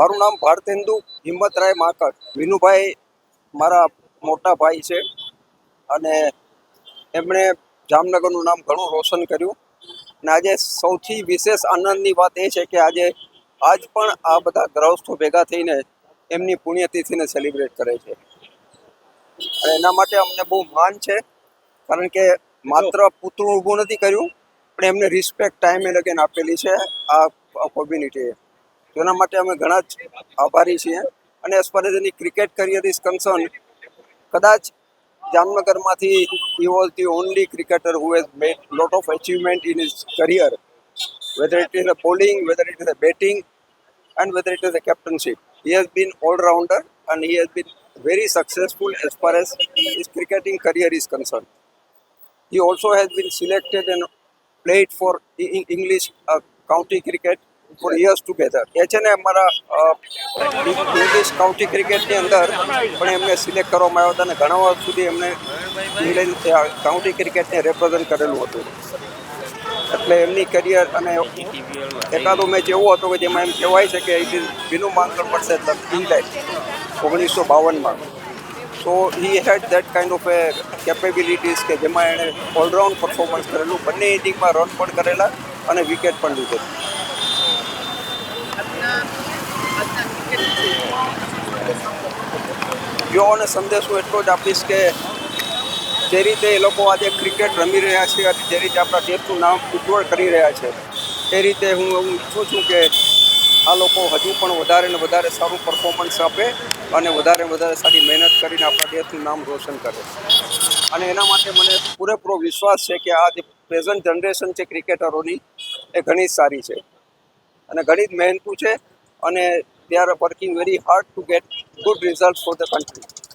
મારું નામ ભારતેન્દુ હિંમતરાય માકડ. વિનુભાઈ મારા મોટા ભાઈ છે. અને એમણે જામનગરનું નામ ઘણું રોશન કર્યું. અને આજે સૌથી વિશેષ આનંદની વાત એ છે કે આજે આજ પણ આ બધા ગ્રહસ્થો ભેગા થઈને એમની પુણ્યતિથિને સેલિબ્રેટ કરે છે. અને એના માટે અમને બહુ માન છે. કારણ કે માત્ર પુત્રું ઊભું નથી કર્યું પણ એમને રિસ્પેક્ટ ટાઈમે લગીને આપેલી છે આ કોમ્યુનિટીએ તેના માટે અમે ઘણા જ આભારી છીએ અને as far as any cricket career is concern કદાચ જામનગરમાંથી he was the only cricketer who has made lot of achievement in his career whether it is a bowling, whether it is a batting, and whether it is a captainship. He has been all-rounder and he has been very successful as far as his cricketing career is concerned. He also has been selected and played for E- E- English uh, county cricket for years together એ છે ને અમારા English county ક્રિકેટની અંદર પણ એમને select કરવામાં આવ્યા હતા અને ઘણા વર્ષ સુધી એમને ઇંગ્લેન્ડ કાઉન્ટી ક્રિકેટને રિપ્રેઝન્ટ કરેલું હતું. એટલે એમની કરિયર અને એકાદો મેચ એવો હતો કે જેમાં એમ કહેવાય છે કે ઇટ ઇઝ વિનુ માંકડ પડશે ઇંગ્લેન્ડ ઓગણીસો બાવનમાં. So he had that kind of a capabilities કે જેમાં એણે ઓલરાઉન્ડ પરફોર્મન્સ કરેલું. બંને ઇનિંગમાં રન પણ કરેલા અને વિકેટ પણ લીધેલી. યુવાઓને હું એટલો જ આપીશ કે જે રીતે એ લોકો આજે ક્રિકેટ રમી રહ્યા છે અને જે રીતે આપણા દેશનું નામ ઉજ્જવળ કરી રહ્યા છે, એ રીતે હું એવું ઈચ્છું છું કે આ લોકો હજુ પણ વધારે ને વધારે સારું પરફોર્મન્સ આપે અને વધારે વધારે સારી મહેનત કરીને આપણા દેશનું નામ રોશન કરે. અને એના માટે મને પૂરેપૂરો વિશ્વાસ છે કે આ જે પ્રેઝન્ટ જનરેશન છે ક્રિકેટરોની એ ઘણી સારી છે. અને ઘણી જ મહેનતું છે અને they are working very hard to get good result for the country